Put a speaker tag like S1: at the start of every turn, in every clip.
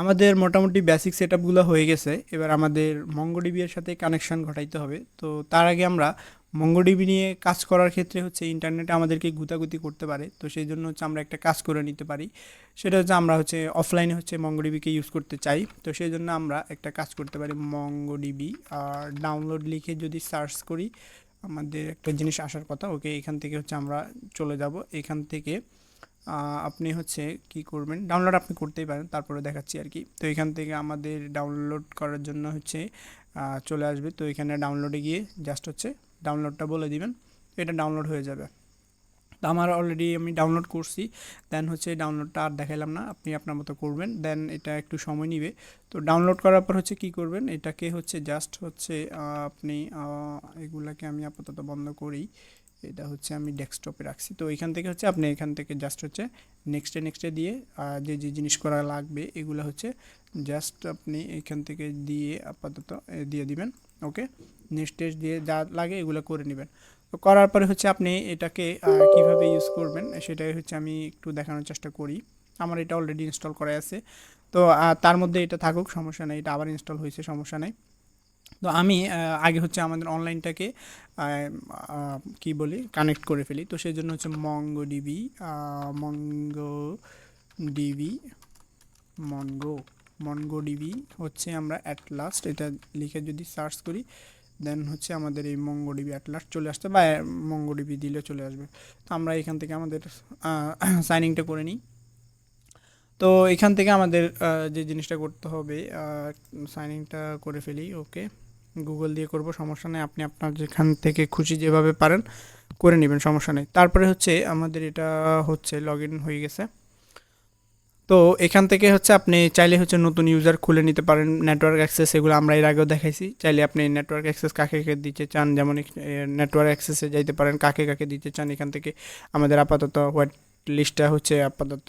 S1: আমাদের মোটামুটি basic set আপগুলো হয়ে গেছে। এবার আমাদের মঙ্গোডিবি এর সাথে কানেকশন ঘটাইতে হবে। তো তার আগে আমরা মঙ্গোডিবি নিয়ে কাজ করার ক্ষেত্রে হচ্ছে ইন্টারনেটে আমাদেরকে গুতাগুতি করতে পারে। তো সেই জন্য হচ্ছে আমরা একটা কাজ করে নিতে পারি। সেটা হচ্ছে আমরা হচ্ছে অফলাইনে হচ্ছে মঙ্গোডিবিকে ইউজ করতে চাই। তো সেই জন্য আমরা একটা কাজ করতে পারি মঙ্গোডিবি আর ডাউনলোড লিখে যদি সার্চ করি, আমাদের একটা জিনিস আসার কথা, ওকে এখান থেকে হচ্ছে আমরা চলে যাব। এখান থেকে আপনি হচ্ছে কি করবেন? ডাউনলোড আপনি করতেই পারেন, তারপরে দেখাচ্ছি আর কি। তো এখান থেকে আমাদের ডাউনলোড করার জন্য হচ্ছে চলে আসবে। তো এখানে ডাউনলোডে গিয়ে জাস্ট হচ্ছে ডাউনলোডটা বলে দিবেন, এটা ডাউনলোড হয়ে যাবে। তো আমার অলরেডি আমি ডাউনলোড করছি দেন হচ্ছে ডাউনলোডটা আর দেখাইলাম না, আপনি আপনার মতো করবেন দেন এটা একটু সময় নিবে। তো ডাউনলোড করার পর হচ্ছে কি করবেন? এটাকে হচ্ছে জাস্ট হচ্ছে আপনি এগুলাকে আমি আপাতত বন্ধ করি। এটা হচ্ছে আমি ডেস্কটপে রাখছি। তো এখান থেকে হচ্ছে আপনি এখান থেকে জাস্ট হচ্ছে নেক্সটে নেক্সটে দিয়ে যে যে জিনিস করা লাগবে এগুলো হচ্ছে জাস্ট আপনি এখান থেকে দিয়ে আপাতত দিয়ে দিবেন ওকে নেক্সট টেস্ট দিয়ে যা লাগে এগুলো করে নেবেন। তো করার পরে হচ্ছে আপনি এটাকে কীভাবে ইউজ করবেন সেটাই হচ্ছে আমি একটু দেখানোর চেষ্টা করি। আমার এটা অলরেডি ইনস্টল করা আছে। তো তার মধ্যে এটা থাকুক, সমস্যা নেই। এটা আবার ইনস্টল হয়েছে, সমস্যা নেই। তো আমি আগে হচ্ছে আমাদের অনলাইনটাকে কি বলি কানেক্ট করে ফেলি। তো সেই জন্য হচ্ছে Mongo DB Mongo DB Mongo MongoDB হচ্ছে আমরা অ্যাট লাস্ট এটা লিখে যদি সার্চ করি দেন হচ্ছে আমাদের এই মঙ্গোডিবি অ্যাট লাস্ট চলে আসতে বা মঙ্গোডিবি দিলে চলে আসবে। তো আমরা এখান থেকে আমাদের সাইনিংটা করে নিই। তো এখান থেকে আমাদের যে জিনিসটা করতে হবে সাইনিংটা করে ফেলি ওকে গুগল দিয়ে করব, সমস্যা নেই। আপনি আপনার যেখান থেকে খুশি যেভাবে পারেন, করে নেবেন, সমস্যা নেই। তারপরে হচ্ছে আমাদের এটা হচ্ছে লগ হয়ে গেছে। তো এখান থেকে হচ্ছে আপনি চাইলে হচ্ছে নতুন ইউজার খুলে নিতে পারেন নেটওয়ার্ক অ্যাক্সেস এগুলো আমরা এর আগেও দেখাইছি। চাইলে আপনি নেটওয়ার্ক অ্যাক্সেস কাকে কাকে দিতে চান, যেমন নেটওয়ার্ক অ্যাক্সেসে যাইতে পারেন, কাকে কাকে দিতে চান এখান থেকে আমাদের আপাতত হোয়াইট লিস্টটা হচ্ছে আপাতত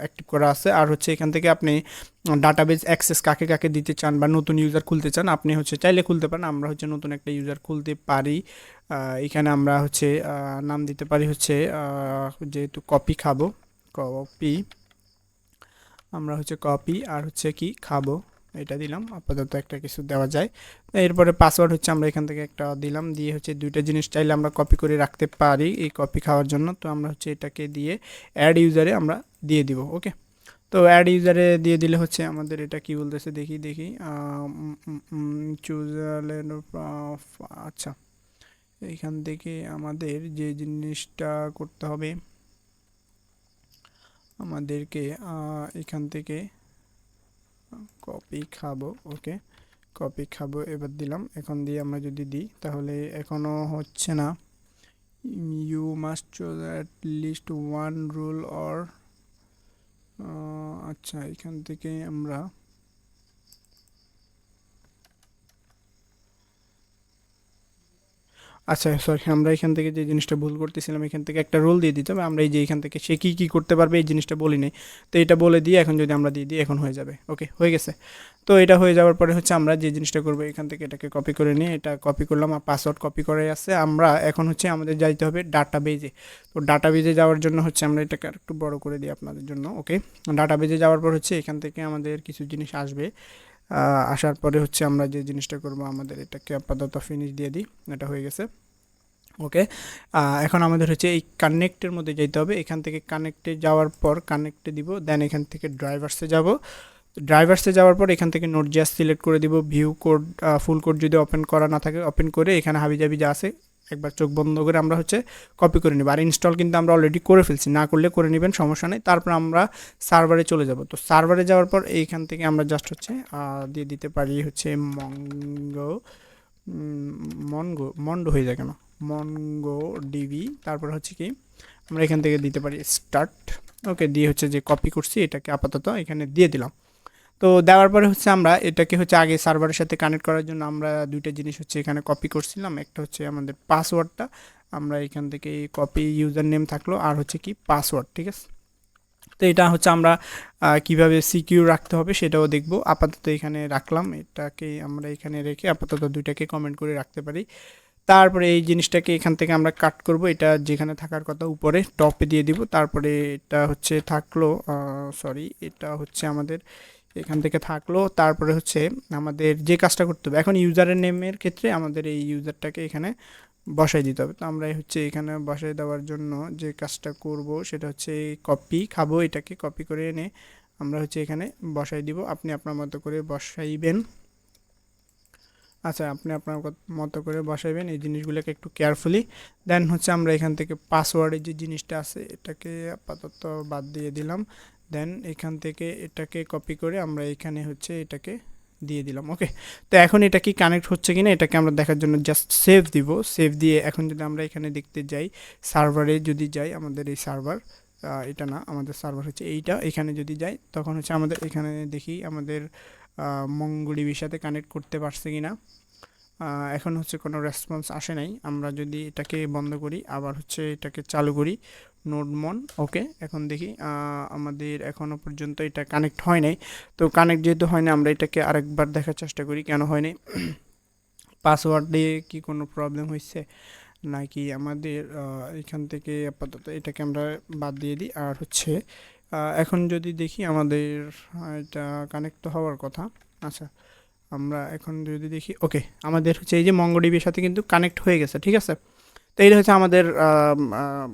S1: অ্যাক্টিভ করা আছে। আর হচ্ছে এখান থেকে আপনি ডাটাবেজ অ্যাক্সেস কাকে কাকে দিতে চান বা নতুন ইউজার খুলতে চান, আপনি হচ্ছে চাইলে খুলতে পারেন। আমরা হচ্ছে নতুন একটা ইউজার খুলতে পারি। এখানে আমরা হচ্ছে নাম দিতে পারি হচ্ছে যেহেতু কপি খাব কপি আমরা হচ্ছে কপি আর হচ্ছে কি, খাব। এটা দিলাম। আপাতত একটা কিছু দেওয়া যায়। এরপরে পাসওয়ার্ড হচ্ছে আমরা এখান থেকে একটা দিলাম। দিয়ে হচ্ছে দুইটা জিনিস চাইলে আমরা কপি করে রাখতে পারি এই কপি খাওয়ার জন্য। তো আমরা হচ্ছে এটাকে দিয়ে অ্যাড ইউজারে আমরা দিয়ে দিব ওকে তো অ্যাড ইউজারে দিয়ে দিলে হচ্ছে আমাদের এটা কি বলতেছে? দেখি দেখি। চুজ আচ্ছা। এইখান থেকে আমাদের যে জিনিসটা করতে হবে, আমাদেরকে এখান থেকে কপি খাব, ওকে? কপি খাব, এবার দিলাম। এখন দিয়ে আমরা যদি দিই, তাহলে এখনও হচ্ছে না। You must choose at least one rule or আচ্ছা এখান থেকে আমরা আচ্ছা সরি আমরা এখান থেকে যে জিনিসটা ভুল করতেছিলাম, এখান থেকে একটা রোল দিয়ে দিতে হবে। আমরা এই যে এখান থেকে সে কী কী করতে পারবে, এই জিনিসটা বলি নাই। তো এটা বলে দিয়ে এখন যদি আমরা দিয়ে দিই, এখন হয়ে যাবে। ওকে হয়ে গেছে। তো এটা হয়ে যাওয়ার পরে হচ্ছে আমরা যে জিনিসটা করব, এখান থেকে এটাকে কপি করে নিয়ে, এটা কপি করলাম, আর পাসওয়ার্ড কপি করে আছে। আমরা এখন হচ্ছে আমাদের যাইতে হবে ডাটা বেজে তো ডাটা বেজে যাওয়ার জন্য হচ্ছে আমরা এটাকে একটু বড় করে দিই আপনাদের জন্য ওকে ডাটা বেজে যাওয়ার পর হচ্ছে এখান থেকে আমাদের কিছু জিনিস আসবে। আসার পরে হচ্ছে আমরা যে জিনিসটা করব, আমাদের এটাকে আপাতত ফিনিশ দিয়ে দিই, এটা হয়ে গেছে। ওকে এখন আমাদের হচ্ছে এই কানেক্টের মধ্যে যেতে হবে। এখান থেকে কানেক্টে যাওয়ার পর কানেক্টে দিব দেন এখান থেকে ড্রাইভার্সে যাব। ড্রাইভার্সে যাওয়ার পর এখান থেকে নোট জাস্ট সিলেক্ট করে দিব। ভিউ কোড ফুল কোড যদি ওপেন করা না থাকে ওপেন করে এখানে হাবিজাবি যা আছে একবার চোখ বন্ধ করে আমরা হচ্ছে কপি করে নেব। আর ইনস্টল কিন্তু আমরা অলরেডি করে ফেলছি, না করলে করে নেবেন, সমস্যা নেই। তারপর আমরা সার্ভারে চলে যাব। তো সার্ভারে যাওয়ার পর এইখান থেকে আমরা জাস্ট হচ্ছে দিয়ে দিতে পারি হচ্ছে মঙ্গো মনগো মন্ড হয়ে যায় কেন? MongoDB. তারপর হচ্ছে কি, আমরা এখান থেকে দিতে পারি স্টার্ট ওকে, দিয়ে হচ্ছে যে কপি করছি, এটাকে আপাতত এখানে দিয়ে দিলাম। তো দেওয়ার পরে হচ্ছে আমরা এটাকে হচ্ছে আগে সার্ভারের সাথে কানেক্ট করার জন্য আমরা দুইটা জিনিস হচ্ছে এখানে কপি করছিলাম। একটা হচ্ছে আমাদের পাসওয়ার্ডটা আমরা এখান থেকে কপি ইউজার নেম থাকল আর হচ্ছে কি পাসওয়ার্ড ঠিক আছে? তো এটা হচ্ছে আমরা কীভাবে সিকিউর রাখতে হবে সেটাও দেখব। আপাতত এখানে রাখলাম। এটাকে আমরা এখানে রেখে আপাতত দুইটাকে কমেন্ট করে রাখতে পারি। তারপরে এই জিনিসটাকে এখান থেকে আমরা কাট করব। এটা যেখানে থাকার কথা উপরে টপে দিয়ে দিব। তারপরে এটা হচ্ছে থাকল সরি এটা হচ্ছে আমাদের এখান থেকে থাকল। তারপরে হচ্ছে আমাদের যে কাজটা করতে হবে, এখন ইউজারের নেমের ক্ষেত্রে আমাদের এই ইউজারটাকে এখানে বসাই দিতে হবে। তো আমরা হচ্ছে এখানে বসাই দেওয়ার জন্য যে কাজটা করব সেটা হচ্ছে কপি খাব, এটাকে কপি করে এনে আমরা হচ্ছে এখানে বসাই দিব। আপনি আপনার মতো করে বসাইবেন। আচ্ছা আপনি আপনার মতো করে বসাইবেন এই জিনিসগুলোকে একটু কেয়ারফুলি দেন হচ্ছে আমরা এখান থেকে পাসওয়ার্ডের যে জিনিসটা আছে, এটাকে আপাতত বাদ দিয়ে দিলাম। দেন এখান থেকে এটাকে কপি করে আমরা এখানে হচ্ছে এটাকে দিয়ে দিলাম ওকে তো এখন এটা কি কানেক্ট হচ্ছে কি না এটাকে আমরা দেখার জন্য জাস্ট সেভ দিব সেভ দিয়ে এখন যদি আমরা এখানে দেখতে যাই সার্ভারে যদি যাই আমাদের এই সার্ভার এটা না আমাদের সার্ভার হচ্ছে এইটা এখানে যদি যাই তখন হচ্ছে আমাদের এখানে দেখি আমাদের মঙ্গলিবির সাথে কানেক্ট করতে পারছে কিনা। আহ, এখন হচ্ছে কোনো রেসপন্স আসে নাই। আমরা যদি এটাকে বন্ধ করি, আবার হচ্ছে এটাকে চালু করি নোডমন ওকে? এখন দেখি আমাদের এখনও পর্যন্ত এটা কানেক্ট হয় নাই। তো কানেক্ট যেহেতু হয় না আমরা এটাকে আরেকবার দেখার চেষ্টা করি, কেন হয় নাই? পাসওয়ার্ড দিয়ে কি কোনো প্রবলেম হয়েছে নাকি আমাদের এখান থেকে আপাতত এটাকে আমরা বাদ দিয়ে দিই। আর হচ্ছে এখন যদি দেখি আমাদের এটা কানেক্ট হওয়ার কথা আচ্ছা। আমরা এখন যদি দেখি ওকে আমাদের হচ্ছে এই যে মঙ্গডিবির সাথে কিন্তু কানেক্ট হয়ে গেছে ঠিক আছে? তো এইটা হচ্ছে আমাদের আম, আম,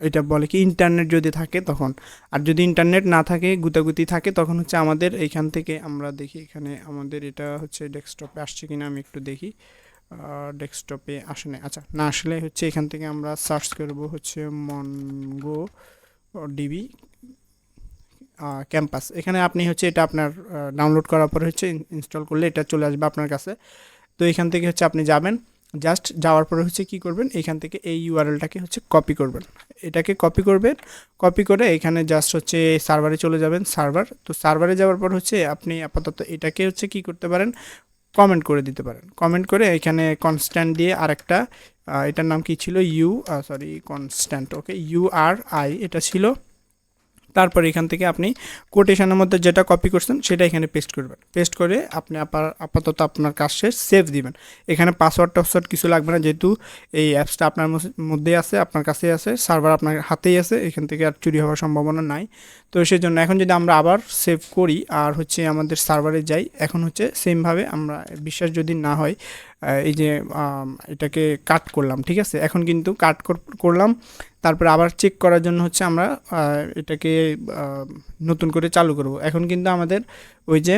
S1: এটা বলে কি ইন্টারনেট যদি থাকে তখন আর যদি ইন্টারনেট না থাকে গুতাগুতি থাকে তখন হচ্ছে আমাদের এইখান থেকে আমরা দেখি এখানে আমাদের এটা হচ্ছে ডেস্কটপে আসছে কিনা আমি একটু দেখি ডেস্কটপে আসে না আচ্ছা না আসলে হচ্ছে এখান থেকে আমরা সার্চ করব হচ্ছে মনগো ডিবি ক্যাম্পাস। এখানে আপনি হচ্ছে এটা আপনার ডাউনলোড করার পরে হচ্ছে ইনস্টল করলে এটা চলে আসবে আপনার কাছে। তো এখান থেকে হচ্ছে আপনি যাবেন জাস্ট যাওয়ার পরে হচ্ছে কি করবেন, এখান থেকে এই ইউআরএলটাকে হচ্ছে কপি করবেন। এটাকে কপি করবেন কপি করে এখানে জাস্ট হচ্ছে সার্ভারে চলে যাবেন সার্ভার তো সার্ভারে যাওয়ার পর হচ্ছে আপনি আপাতত এটাকে হচ্ছে কি করতে পারেন কমেন্ট করে দিতে পারেন। কমেন্ট করে এখানে কনস্ট্যান্ট দিয়ে আরেকটা এটার নাম কি ছিল? U sorry constant okay U R I এটা ছিল তারপর এখান থেকে আপনি কোটেশনের মধ্যে যেটা কপি করছেন, সেটা এখানে পেস্ট করবেন। পেস্ট করে আপনি আপাতত আপনার কাজ শেষ সেভ দিবেন। এখানে পাসওয়ার্ড টাসওয়ার্ড কিছু লাগবে না, যেহেতু এই অ্যাপসটা আপনার মধ্যেই আছে, আপনার কাছেই আছে সার্ভার আপনার হাতেই আছে, এখান থেকে আর চুরি হওয়ার সম্ভাবনা নাই। তো সেই জন্য এখন যদি আমরা আবার সেভ করি, আর হচ্ছে আমাদের সার্ভারে যাই, এখন হচ্ছে সেমভাবে আমরা, বিশ্বাস যদি না হয় এই যে এটাকে কাট করলাম, ঠিক আছে? এখন কিন্তু কাট করলাম। তারপরে আবার চেক করার জন্য হচ্ছে আমরা এটাকে নতুন করে চালু করব। এখন কিন্তু আমাদের ওই যে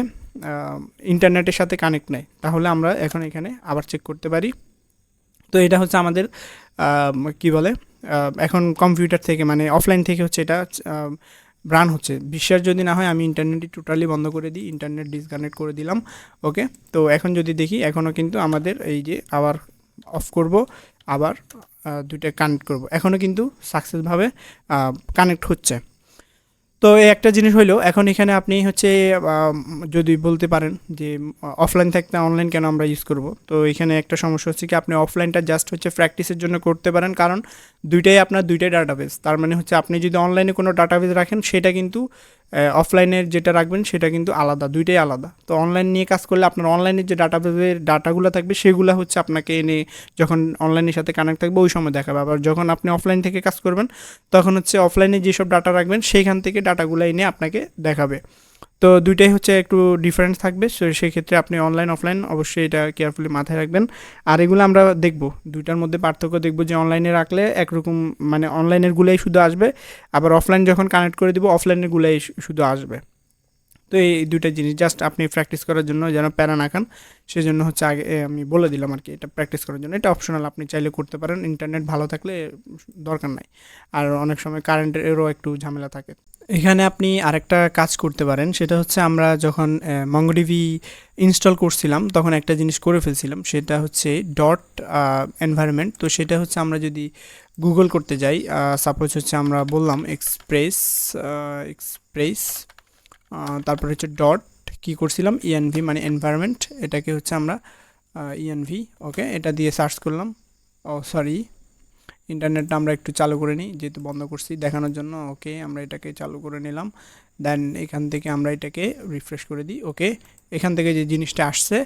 S1: ইন্টারনেটের সাথে কানেক্ট নেই। তাহলে আমরা এখন এখানে আবার চেক করতে পারি। তো এটা হচ্ছে আমাদের কি বলে এখন কম্পিউটার থেকে মানে অফলাইন থেকে হচ্ছে এটা রান হচ্ছে। বিশ্বাস যদি না হয়, আমি ইন্টারনেটই টোটালি বন্ধ করে দিই ইন্টারনেট ডিসকানেক্ট করে দিলাম ওকে তো এখন যদি দেখি এখনও কিন্তু আমাদের এই যে আবার অফ করব, আবার দুইটা কানেক্ট করব। এখনও কিন্তু সাকসেসভাবে কানেক্ট হচ্ছে। তো এই একটা জিনিস হইল, এখন এখানে আপনি হচ্ছে যদি বলতে পারেন যে অফলাইন থাকতে অনলাইন কেন আমরা ইউজ করব? তো এখানে একটা সমস্যা হচ্ছে কি, আপনি অফলাইনটা জাস্ট হচ্ছে প্র্যাকটিসের জন্য করতে পারেন। কারণ দুইটাই আপনার দুইটাই ডাটাবেস তার মানে হচ্ছে আপনি যদি অনলাইনে কোনো ডাটাবেস রাখেন, সেটা কিন্তু অফলাইনের যেটা রাখবেন সেটা কিন্তু আলাদা, দুইটাই আলাদা। তো অনলাইন নিয়ে কাজ করলে আপনার অনলাইনের যে ডাটাবেসের ডাটাগুলো থাকবে, সেগুলো হচ্ছে আপনাকে এনে যখন অনলাইনের সাথে কানেক্ট থাকবে, ওই সময় দেখাবে। আবার যখন আপনি অফলাইন থেকে কাজ করবেন, তখন হচ্ছে অফলাইনে যেসব ডাটা রাখবেন সেইখান থেকে ডাটাগুলো এনে আপনাকে দেখাবে। তো দুইটাই হচ্ছে একটু ডিফারেন্স থাকবে। সো সেক্ষেত্রে আপনি অনলাইন অফলাইন অবশ্যই এটা কেয়ারফুলি মাথায় রাখবেন। আর এগুলো আমরা দেখব। দুইটার মধ্যে পার্থক্য দেখব যে অনলাইনে রাখলে একরকম মানে অনলাইনের গুলাই শুধু আসবে। আবার অফলাইন যখন কানেক্ট করে দিব অফলাইনের গুলাই শুধু আসবে। তো এই দুইটা জিনিস জাস্ট আপনি প্র্যাকটিস করার জন্য যেন প্যারা না খান। সেজন্য হচ্ছে আগে আমি বলে দিলাম আর কি, এটা প্র্যাকটিস করার জন্য। এটা অপশনাল আপনি চাইলে করতে পারেন। ইন্টারনেট ভালো থাকলে দরকার নাই। আর অনেক সময় কারেন্টেরও একটু ঝামেলা থাকে। এখানে আপনি আরেকটা কাজ করতে পারেন। সেটা হচ্ছে আমরা যখন মঙ্গোডিভি ইনস্টল করছিলাম, তখন একটা জিনিস করে ফেলছিলাম। সেটা হচ্ছে ডট এনভায়রনমেন্ট তো সেটা হচ্ছে আমরা যদি গুগল করতে যাই সাপোজ হচ্ছে আমরা বললাম এক্সপ্রেস এক্সপ্রেস তারপর হচ্ছে ডট কী করছিলাম? ইএনভি মানে এনভায়রনমেন্ট এটাকে হচ্ছে আমরা ইএনভি ওকে এটা দিয়ে সার্চ করলাম। ও সরি ইন্টারনেটটা আমরা একটু চালু করে নিই, যেহেতু বন্ধ করছি দেখানোর জন্য। ওকে, আমরা এটাকে চালু করে নিলাম। দেন এখান থেকে আমরা এটাকে রিফ্রেশ করে দিই। ওকে, এখান থেকে যে জিনিসটা আসছে,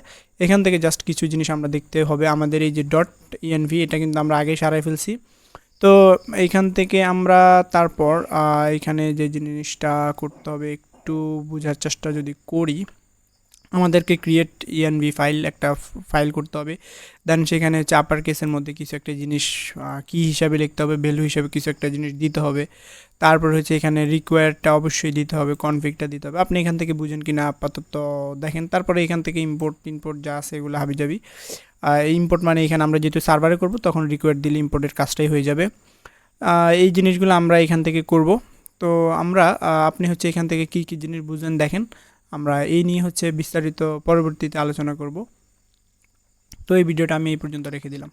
S1: এখান থেকে জাস্ট কিছু জিনিস আমরা দেখতে হবে। আমাদের এই যে ডট ইএনভি এটা কিন্তু আমরা আগেই সারাই ফেলছি। তো এইখান থেকে আমরা তারপর এখানে যে জিনিসটা করতে হবে, একটু বোঝার চেষ্টা যদি করি। আমাদেরকে ক্রিয়েট ইএনভি ফাইল একটা ফাইল করতে হবে। দেন সেখানে হচ্ছে আপার কেসের মধ্যে কিছু একটা জিনিস কি হিসাবে লিখতে হবে ভ্যালু হিসাবে কিছু একটা জিনিস দিতে হবে। তারপর হচ্ছে এখানে রিকোয়ারটা অবশ্যই দিতে হবে কনফিগটা দিতে হবে। আপনি এখান থেকে বুঝেন কি না আপাতত দেখেন। তারপরে এখান থেকে ইম্পোর্ট ইম্পোর্ট যা আছে এগুলো হাবি যাবি ইম্পোর্ট মানে এখানে আমরা যেহেতু সার্ভারে করব, তখন রিকোয়ার দিলে ইম্পোর্টের কাজটাই হয়ে যাবে। এই জিনিসগুলো আমরা এখান থেকে করব। তো আমরা আপনি হচ্ছে এখান থেকে কি কি জিনিস বুঝেন দেখেন। আমরা এই নিয়ে হচ্ছে বিস্তারিত পরবর্তীতে আলোচনা করব। তো এই ভিডিওটা আমি এই পর্যন্ত রেখে দিলাম।